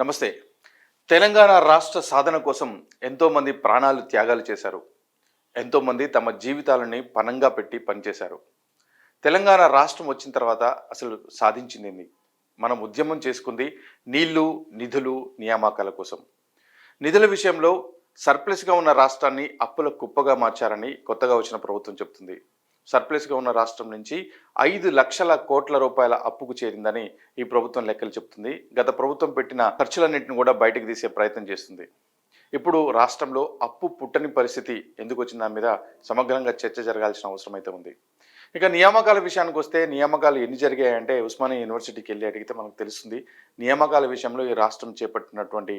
నమస్తే. తెలంగాణ రాష్ట్ర సాధన కోసం ఎంతోమంది ప్రాణాలు త్యాగాలు చేశారు. ఎంతోమంది తమ జీవితాలని పణంగా పెట్టి పనిచేశారు. తెలంగాణ రాష్ట్రం వచ్చిన తర్వాత అసలు సాధించింది మనం ఉద్యమం చేసుకుంది నీళ్ళు నిధులు నియామకాల కోసం. నిధుల విషయంలో సర్ప్లస్గా ఉన్న రాష్ట్రాన్ని అప్పుల కుప్పగా మార్చారని కొత్తగా వచ్చిన ప్రభుత్వం చెబుతుంది సర్ప్లస్గా ఉన్న రాష్ట్రం నుంచి ఐదు లక్షల కోట్ల రూపాయల అప్పుకు చేరిందని ఈ ప్రభుత్వం లెక్కలు చెబుతుంది గత ప్రభుత్వం పెట్టిన ఖర్చులన్నింటిని కూడా బయటకు తీసే ప్రయత్నం చేస్తుంది. ఇప్పుడు రాష్ట్రంలో అప్పు పుట్టని పరిస్థితి ఎందుకు వచ్చిన దాని మీద సమగ్రంగా చర్చ జరగాల్సిన అవసరం అయితే ఉంది. ఇక నియామకాల విషయానికి వస్తే నియామకాలు ఎన్ని జరిగాయంటే ఉస్మానియా యూనివర్సిటీకి వెళ్ళి అడిగితే మనకు తెలుస్తుంది. నియామకాల విషయంలో ఈ రాష్ట్రం చేపట్టినటువంటి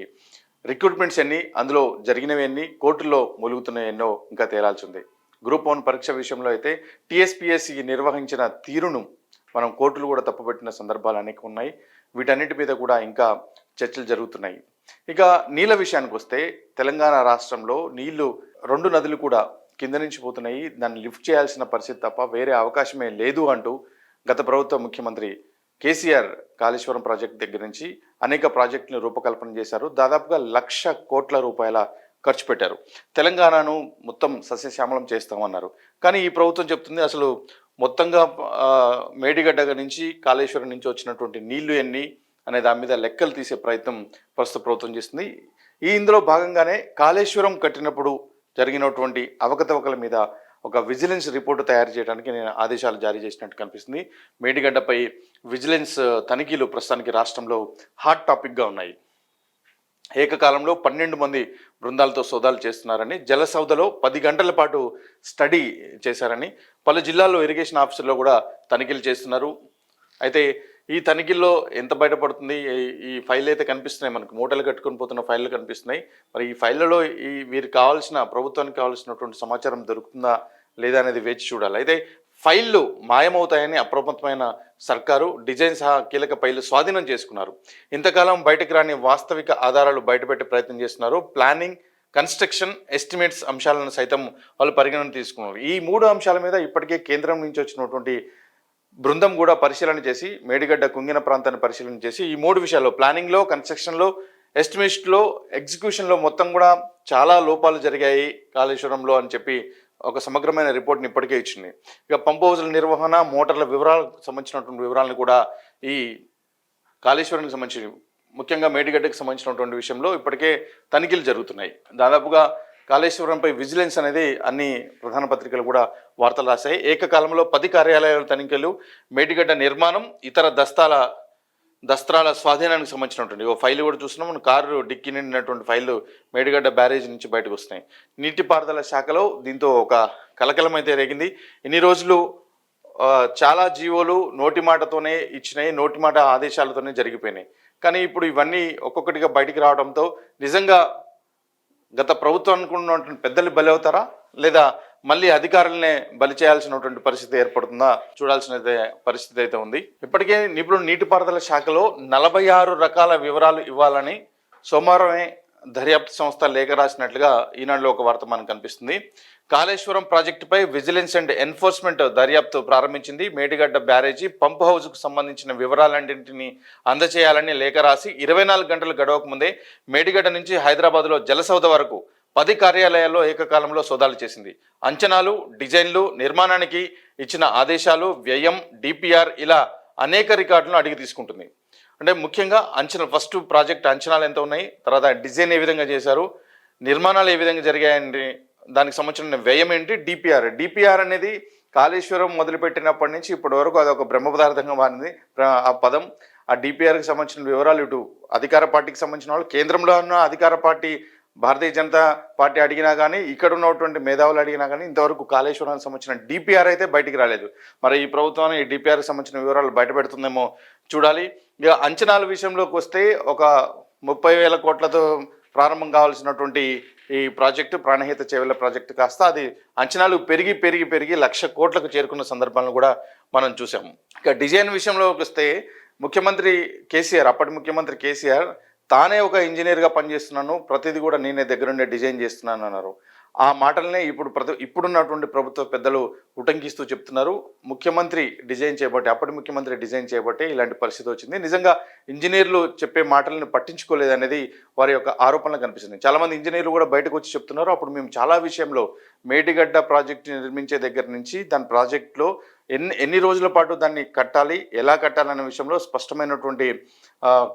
రిక్రూట్మెంట్స్ ఎన్ని? అందులో జరిగినవి ఎన్ని? కోర్టుల్లో మూలుగుతున్నవి ఎన్నో? ఇంకా తేలాల్సి ఉంది. గ్రూప్ వన్ పరీక్ష విషయంలో అయితే టీఎస్పీఎస్సీ నిర్వహించిన తీరును మనం కోర్టులు కూడా తప్పుపెట్టిన సందర్భాలు అనేక ఉన్నాయి. వీటన్నిటి మీద కూడా ఇంకా చర్చలు జరుగుతున్నాయి. ఇక నీళ్ళ విషయానికి వస్తే తెలంగాణ రాష్ట్రంలో నీళ్ళు రెండు నదులు కూడా కింద నుంచి పోతున్నాయి. దాన్ని లిఫ్ట్ చేయాల్సిన పరిస్థితి తప్ప వేరే అవకాశమే లేదు అంటూ గత ప్రభుత్వ ముఖ్యమంత్రి కేసీఆర్ కాళేశ్వరం ప్రాజెక్ట్ దగ్గర నుంచి అనేక ప్రాజెక్టులను రూపకల్పన చేశారు. దాదాపుగా లక్ష కోట్ల రూపాయల ఖర్చు పెట్టారు. తెలంగాణను మొత్తం సస్యశ్యామలం చేస్తామన్నారు. కానీ ఈ ప్రభుత్వం చెప్తుంది అసలు మొత్తంగా మేడిగడ్డ నుంచి కాళేశ్వరం నుంచి వచ్చినటువంటి నీళ్ళు ఎన్ని అనే దాని మీద లెక్కలు తీసే ప్రయత్నం ప్రస్తుత ప్రభుత్వం చేస్తుంది. ఈ ఇందులో భాగంగానే కాళేశ్వరం కట్టినప్పుడు జరిగినటువంటి అవకతవకల మీద ఒక విజిలెన్స్ రిపోర్టు తయారు చేయడానికి నేను ఆదేశాలు జారీ చేసినట్టు కనిపిస్తుంది. మేడిగడ్డపై విజిలెన్స్ తనిఖీలు ప్రస్తుతానికి రాష్ట్రంలో హాట్ టాపిక్గా ఉన్నాయి. ఏకకాలంలో పన్నెండు మంది బృందాలతో సోదాలు చేస్తున్నారని జలసౌదలో పది గంటల పాటు స్టడీ చేశారని పలు జిల్లాల్లో ఇరిగేషన్ ఆఫీసుల్లో కూడా తనిఖీలు చేస్తున్నారు. అయితే ఈ తనిఖీల్లో ఎంత బయటపడుతుంది? ఈ- ఫైల్ అయితే కనిపిస్తున్నాయి మనకు. మూటలు కట్టుకొని పోతున్న ఫైళ్ళు కనిపిస్తున్నాయి. మరి ఈ ఫైళ్ళలో ఈ వీరికి కావాల్సిన ప్రభుత్వానికి కావాల్సినటువంటి సమాచారం దొరుకుతుందా లేదా అనేది వేచి చూడాలి. అయితే ఫైళ్ళు మాయమవుతాయని అప్రమత్తమైన సర్కారు డిజైన్ సహా కీలక ఫైళ్ళు స్వాధీనం చేసుకున్నారు. ఇంతకాలం బయటకు రాని వాస్తవిక ఆధారాలు బయటపెట్టే ప్రయత్నం చేస్తున్నారు. ప్లానింగ్ కన్స్ట్రక్షన్ ఎస్టిమేట్స్ అంశాలను సైతం వాళ్ళు పరిగణన తీసుకున్నారు. ఈ మూడు అంశాల మీద ఇప్పటికే కేంద్రం నుంచి వచ్చినటువంటి బృందం కూడా పరిశీలన చేసి మేడిగడ్డ కుంగిన ప్రాంతాన్ని పరిశీలన చేసి ఈ మూడు విషయాల్లో ప్లానింగ్లో కన్స్ట్రక్షన్లో ఎస్టిమేషన్లో ఎగ్జిక్యూషన్లో మొత్తం కూడా చాలా లోపాలు జరిగాయి కాళేశ్వరంలో అని చెప్పి ఒక సమగ్రమైన రిపోర్ట్ని ఇప్పటికే ఇచ్చింది. ఇక పంప్ హౌజుల నిర్వహణ మోటార్ల వివరాలకు సంబంధించినటువంటి వివరాలను కూడా ఈ కాళేశ్వరానికి సంబంధించి ముఖ్యంగా మేడిగడ్డకు సంబంధించినటువంటి విషయంలో ఇప్పటికే తనిఖీలు జరుగుతున్నాయి. దాదాపుగా కాళేశ్వరంపై విజిలెన్స్ అనేది అన్ని ప్రధాన పత్రికలు కూడా వార్తలు రాశాయి. ఏకకాలంలో పది కార్యాలయాల తనిఖీలు మేడిగడ్డ నిర్మాణం ఇతర దస్తాల దస్త్రాల స్వాధీనానికి సంబంధించినటువంటి ఓ ఫైల్ కూడా చూస్తున్నాం. మనం కారు డిక్కి నిండినటువంటి ఫైళ్ళు మేడిగడ్డ బ్యారేజ్ నుంచి బయటకు వస్తున్నాయి. నీటిపారుదల శాఖలో దీంతో ఒక కలకలం అయితే రేగింది. ఇన్ని రోజులు చాలా జీవోలు నోటి మాటతోనే ఇచ్చినాయి నోటి మాట ఆదేశాలతోనే జరిగిపోయినాయి. కానీ ఇప్పుడు ఇవన్నీ ఒక్కొక్కటిగా బయటికి రావడంతో నిజంగా గత ప్రభుత్వం అనుకున్నటువంటి పెద్దలు బలవుతారా? అవుతారా లేదా మళ్ళీ అధికారులనే బలి చేయాల్సినటువంటి పరిస్థితి ఏర్పడుతుందా? చూడాల్సిన అయితే పరిస్థితి అయితే ఉంది. ఇప్పటికే నిపుణులు నీటిపారుదల శాఖలో నలభై ఆరు రకాల వివరాలు ఇవ్వాలని సోమవారమే దర్యాప్తు సంస్థ లేఖ రాసినట్లుగా ఈనాడులో ఒక వార్త మనకు కనిపిస్తుంది. కాళేశ్వరం ప్రాజెక్టుపై విజిలెన్స్ అండ్ ఎన్ఫోర్స్మెంట్ దర్యాప్తు ప్రారంభించింది. మేడిగడ్డ బ్యారేజీ పంప్ హౌస్కు సంబంధించిన వివరాలన్నింటినీ అందచేయాలని లేఖ రాసి ఇరవై నాలుగు గంటలు గడవక ముందే మేడిగడ్డ నుంచి హైదరాబాద్లో జలసౌద వరకు పది కార్యాలయాల్లో ఏకకాలంలో సోదాలు చేసింది. అంచనాలు డిజైన్లు నిర్మాణానికి ఇచ్చిన ఆదేశాలు వ్యయం డిపిఆర్ ఇలా అనేక రికార్డులను అడిగి తీసుకుంటుంది. అంటే ముఖ్యంగా అంచనా ఫస్ట్ ప్రాజెక్ట్ అంచనాలు ఎంత ఉన్నాయి తర్వాత డిజైన్ ఏ విధంగా చేశారు నిర్మాణాలు ఏ విధంగా జరిగాయండి దానికి సంబంధించిన వ్యయం ఏంటి డిపిఆర్. డిపిఆర్ అనేది కాళేశ్వరం మొదలుపెట్టినప్పటి నుంచి ఇప్పటి వరకు అది ఒక బ్రహ్మ పదార్థంగా మారింది. ఆ పదం ఆ డిపిఆర్కి సంబంధించిన వివరాలు ఇటు అధికార పార్టీకి సంబంధించిన వాళ్ళు కేంద్రంలో ఉన్న అధికార పార్టీ భారతీయ జనతా పార్టీ అడిగినా కానీ ఇక్కడ ఉన్నటువంటి మేధావులు అడిగినా కానీ ఇంతవరకు కాళేశ్వరానికి సంబంధించిన డిపిఆర్ అయితే బయటికి రాలేదు. మరి ఈ ప్రభుత్వం ఈ డిపిఆర్కి సంబంధించిన వివరాలు బయట పెడుతుందేమో చూడాలి. ఇక అంచనాల విషయంలోకి వస్తే ఒక ముప్పై వేల కోట్లతో ప్రారంభం కావాల్సినటువంటి ఈ ప్రాజెక్టు ప్రాణహిత చేవల ప్రాజెక్టు కాస్త అది అంచనాలు పెరిగి పెరిగి పెరిగి లక్ష కోట్లకు చేరుకున్న సందర్భాలను కూడా మనం చూసాము ఇక డిజైన్ విషయంలోకి వస్తే ముఖ్యమంత్రి కేసీఆర్ అప్పటి ముఖ్యమంత్రి కేసీఆర్ తానే ఒక ఇంజనీర్గా పనిచేస్తున్నాను. ప్రతిదీ కూడా నేనే దగ్గరుండే డిజైన్ చేస్తున్నాను అన్నారు ఆ మాటలనే ఇప్పుడు ప్రతి ఇప్పుడున్నటువంటి ప్రభుత్వ పెద్దలు ఉటంకిస్తూ చెప్తున్నారు. ముఖ్యమంత్రి డిజైన్ చేయబట్టి అప్పటి ముఖ్యమంత్రి డిజైన్ చేయబట్టే ఇలాంటి పరిస్థితి వచ్చింది. నిజంగా ఇంజనీర్లు చెప్పే మాటలను పట్టించుకోలేదు అనేది వారి యొక్క ఆరోపణలు కనిపిస్తుంది చాలామంది ఇంజనీర్లు కూడా బయటకు వచ్చి చెప్తున్నారు. అప్పుడు మేము చాలా విషయంలో మేడిగడ్డ ప్రాజెక్టు నిర్మించే దగ్గర నుంచి దాని ప్రాజెక్టులో ఎన్ని ఎన్ని రోజుల పాటు దాన్ని కట్టాలి ఎలా కట్టాలనే విషయంలో స్పష్టమైనటువంటి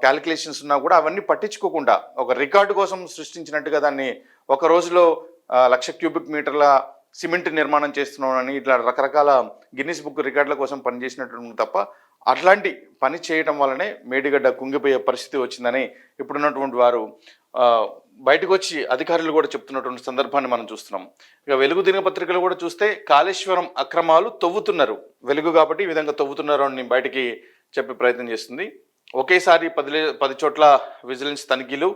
క్యాలిక్యులేషన్స్ ఉన్నా కూడా అవన్నీ పట్టించుకోకుండా ఒక రికార్డు కోసం సృష్టించినట్టుగా దాన్ని ఒక రోజులో లక్ష క్యూబిక్ మీటర్ల సిమెంట్ నిర్మాణం చేస్తున్నామని ఇట్లా రకరకాల గిన్నిస్ బుక్ రికార్డుల కోసం పనిచేసినట్టు తప్ప అట్లాంటి పని చేయటం వల్లనే మేడిగడ్డ కుంగిపోయే పరిస్థితి వచ్చిందని ఇప్పుడున్నటువంటి వారు బయటకు వచ్చి అధికారులు కూడా చెప్తున్నటువంటి సందర్భాన్ని మనం చూస్తున్నాం. ఇక వెలుగు దినపత్రికలు కూడా చూస్తే కాళేశ్వరం అక్రమాలు తవ్వుతున్నారు. వెలుగు కాబట్టి ఈ విధంగా తవ్వుతున్నారు అని బయటికి చెప్పే ప్రయత్నం చేస్తుంది. ఒకేసారి పది పది చోట్ల విజిలెన్స్ తనిఖీలు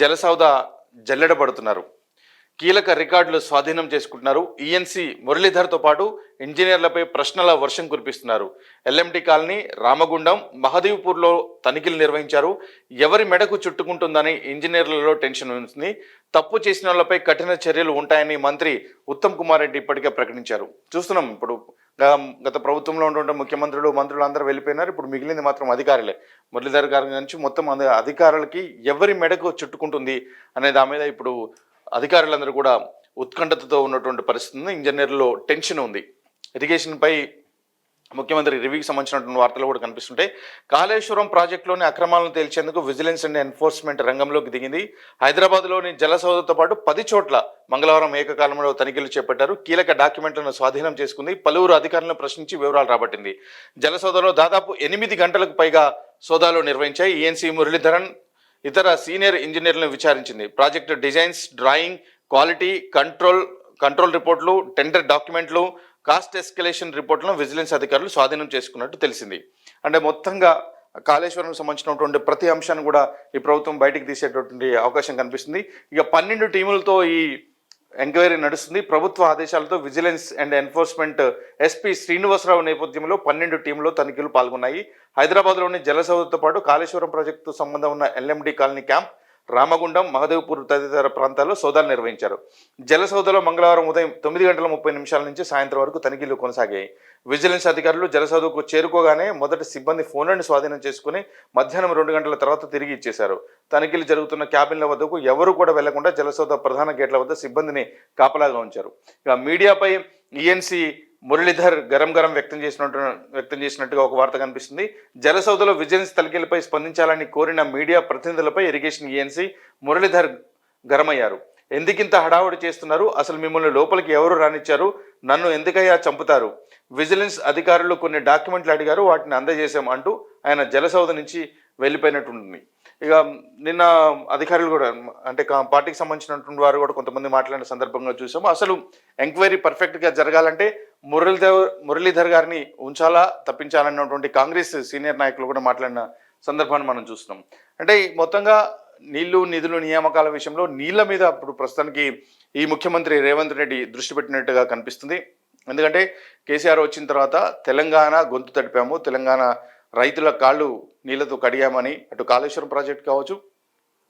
జలసౌద జల్లెడబడుతున్నారు కీలక రికార్డులు స్వాధీనం చేసుకుంటున్నారు. ఈఎన్సీ మురళీధర్తో పాటు ఇంజనీర్లపై ప్రశ్నల వర్షం కురిపిస్తున్నారు. ఎల్ఎండి కాలనీ రామగుండం మహదేవ్పూర్లో తనిఖీలు నిర్వహించారు. ఎవరి మెడకు చుట్టుకుంటుందని ఇంజనీర్లలో టెన్షన్ ఉంది. తప్పు చేసిన వాళ్ళపై కఠిన చర్యలు ఉంటాయని మంత్రి ఉత్తమ్ కుమార్ రెడ్డి ఇప్పటికే ప్రకటించారు. చూస్తున్నాం ఇప్పుడు గత ప్రభుత్వంలో ఉన్నటువంటి ముఖ్యమంత్రులు మంత్రులు అందరూ వెళ్ళిపోయినారు. ఇప్పుడు మిగిలింది మాత్రం అధికారులే. మురళీధర్ గారి నుంచి మొత్తం అంద- అధికారులకి ఎవరి మెడకు చుట్టుకుంటుంది అనే దాని మీద ఇప్పుడు అధికారులందరూ కూడా ఉత్కంఠతతో ఉన్నటువంటి పరిస్థితి ఇంజనీర్లో టెన్షన్ ఉంది. ఎడ్యుకేషన్పై ముఖ్యమంత్రి రివ్యూకి సంబంధించినటువంటి వార్తలు కూడా కనిపిస్తుంటాయి కాళేశ్వరం ప్రాజెక్టులోని అక్రమాలను తేల్చేందుకు విజిలెన్స్ అండ్ ఎన్ఫోర్స్మెంట్ రంగంలోకి దిగింది. హైదరాబాద్లోని జలసౌధతో పాటు పది చోట్ల మంగళవారం ఏకకాలంలో తనిఖీలు చేపట్టారు. కీలక డాక్యుమెంట్లను స్వాధీనం చేసుకుంది. పలువురు అధికారులను ప్రశ్నించి వివరాలు రాబట్టింది. జలసౌధలో దాదాపు ఎనిమిది గంటలకు పైగా సోదాలు నిర్వహించాయి. ఈఎన్సీ మురళీధరన్ ఇతర సీనియర్ ఇంజనీర్లను విచారించింది. Project designs drawing quality control control రిపోర్ట్లు టెండర్ డాక్యుమెంట్లు కాస్ట్ ఎస్కలేషన్ రిపోర్ట్లను విజిలెన్స్ అధికారులు స్వాధీనం చేసుకున్నట్టు తెలిసింది. అంటే మొత్తంగా కాళేశ్వరం సంబంధించినటువంటి ప్రతి అంశాన్ని కూడా ఈ ప్రభుత్వం బయటకు తీసేటటువంటి అవకాశం కనిపిస్తుంది. ఇక పన్నెండు టీములతో ఈ ఎంక్వైరీ నడుస్తుంది. ప్రభుత్వ ఆదేశాలతో vigilance and enforcement SP Srinivasarao నేపథ్యంలో పన్నెండు టీంలో తనిఖీలు పాల్గొన్నాయి. హైదరాబాద్లోని జలసౌధతో పాటు కాళేశ్వరం ప్రాజెక్టుతో సంబంధం ఉన్న LMD colony camp Ramagundam Mahadevpur తదితర ప్రాంతాల్లో సోదాలు నిర్వహించారు. జలసౌధలో మంగళవారం ఉదయం తొమ్మిది గంటల ముప్పై నిమిషాల నుంచి సాయంత్రం వరకు తనిఖీలు కొనసాగాయి. విజిలెన్స్ అధికారులు జలసౌదకు చేరుకోగానే మొదటి సిబ్బంది ఫోన్లను స్వాధీనం చేసుకుని మధ్యాహ్నం రెండు గంటల తర్వాత తిరిగి ఇచ్చేశారు. తనిఖీలు జరుగుతున్న క్యాబిన్ల వద్దకు ఎవరు కూడా వెళ్ళకుండా జలసౌద ప్రధాన గేట్ల వద్ద సిబ్బందిని కాపలాగా ఉంచారు. ఇక మీడియాపై ఈఎన్సీ మురళీధర్ గరం గరం వ్యక్తం చేసినట్టు వ్యక్తం చేసినట్టుగా ఒక వార్త కనిపిస్తుంది. జలసౌధలో విజిలెన్స్ తనిఖీలపై స్పందించాలని కోరిన మీడియా ప్రతినిధులపై ఇరిగేషన్ ఏఎన్సీ మురళీధర్ గరమయ్యారు. ఎందుకింత హడావుడి చేస్తున్నారు? అసలు మిమ్మల్ని లోపలికి ఎవరు రానిచ్చారు? నన్ను ఎందుకయ్యా చంపుతారు? విజిలెన్స్ అధికారులు కొన్ని డాక్యుమెంట్లు అడిగారు వాటిని అందజేశాం అంటూ ఆయన జలసౌధ నుంచి వెళ్ళిపోయినట్టుంది ఇక నిన్న అధికారులు కూడా అంటే పార్టీకి సంబంధించినటువంటి వారు కూడా కొంతమంది మాట్లాడిన సందర్భంగా చూసాము. అసలు ఎంక్వైరీ పర్ఫెక్ట్గా జరగాలంటే మురళీధర్ మురళీధర్ గారిని ఉంచాలా తప్పించాలన్నటువంటి కాంగ్రెస్ సీనియర్ నాయకులు కూడా మాట్లాడిన సందర్భాన్ని మనం చూస్తున్నాం. అంటే మొత్తంగా నీళ్ళు నిధులు నియామకాల విషయంలో నీళ్ళ మీద ఇప్పుడు ప్రస్తుతానికి ఈ ముఖ్యమంత్రి రేవంత్ రెడ్డి దృష్టి పెట్టినట్టుగా కనిపిస్తుంది. ఎందుకంటే కేసీఆర్ వచ్చిన తర్వాత తెలంగాణ గొంతు తడిపాము. తెలంగాణ రైతుల కాళ్ళు నీళ్ళతో కడిగామని అటు కాళేశ్వరం ప్రాజెక్ట్ కావచ్చు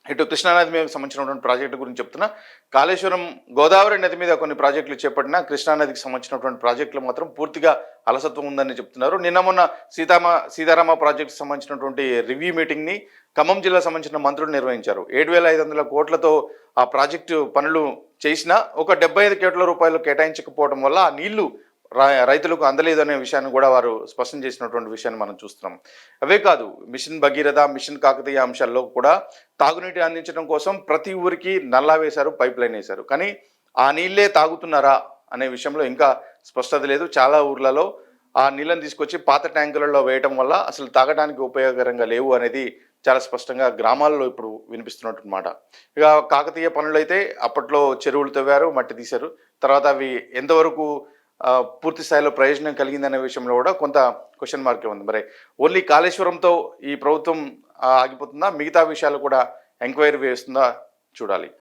ఇటు కృష్ణానది మీద సంబంధించినటువంటి ప్రాజెక్టు గురించి చెప్తున్నా. కాళేశ్వరం గోదావరి నది మీద కొన్ని ప్రాజెక్టులు చేపట్టినా కృష్ణానదికి సంబంధించినటువంటి ప్రాజెక్టులు మాత్రం పూర్తిగా అలసత్వం ఉందని చెప్తున్నారు. నిన్న మొన్న సీతామ సీతారామ ప్రాజెక్టు సంబంధించినటువంటి రివ్యూ మీటింగ్ని ఖమ్మం జిల్లా సంబంధించిన మంత్రులు నిర్వహించారు. ఏడు వేల ఐదు వందల కోట్లతో ఆ ప్రాజెక్టు పనులు చేసినా ఒక డెబ్బై ఐదు కోట్ల రూపాయలు కేటాయించకపోవడం వల్ల ఆ నీళ్ళు రైతులకు అందలేదు అనే విషయాన్ని కూడా వారు స్పష్టం చేసినటువంటి విషయాన్ని మనం చూస్తున్నాం. అవే కాదు మిషన్ భగీరథ మిషన్ కాకతీయ అంశాల్లో కూడా తాగునీటి అందించడం కోసం ప్రతి ఊరికి నల్లా వేశారు పైప్ లైన్ వేశారు. కానీ ఆ నీళ్ళే తాగుతున్నారా అనే విషయంలో ఇంకా స్పష్టత లేదు. చాలా ఊర్లలో ఆ నీళ్ళని తీసుకొచ్చి పాత ట్యాంకులలో వేయటం వల్ల అసలు తాగడానికి ఉపయోగకరంగా లేవు అనేది చాలా స్పష్టంగా గ్రామాల్లో ఇప్పుడు వినిపిస్తున్నట్టు మాట ఇక కాకతీయ పనులు అయితే అప్పట్లో చెరువులు తవ్వారు మట్టి తీశారు. తర్వాత అవి ఎంతవరకు పూర్తి స్థాయిలో ప్రయోజనం కలిగిందనే విషయంలో కూడా కొంత క్వశ్చన్ మార్కే ఉంది. మరి ఓన్లీ కాళేశ్వరంతో ఈ ప్రభుత్వం ఆగిపోతుందా? మిగతా విషయాలు కూడా ఎంక్వైరీ వేస్తుందా చూడాలి.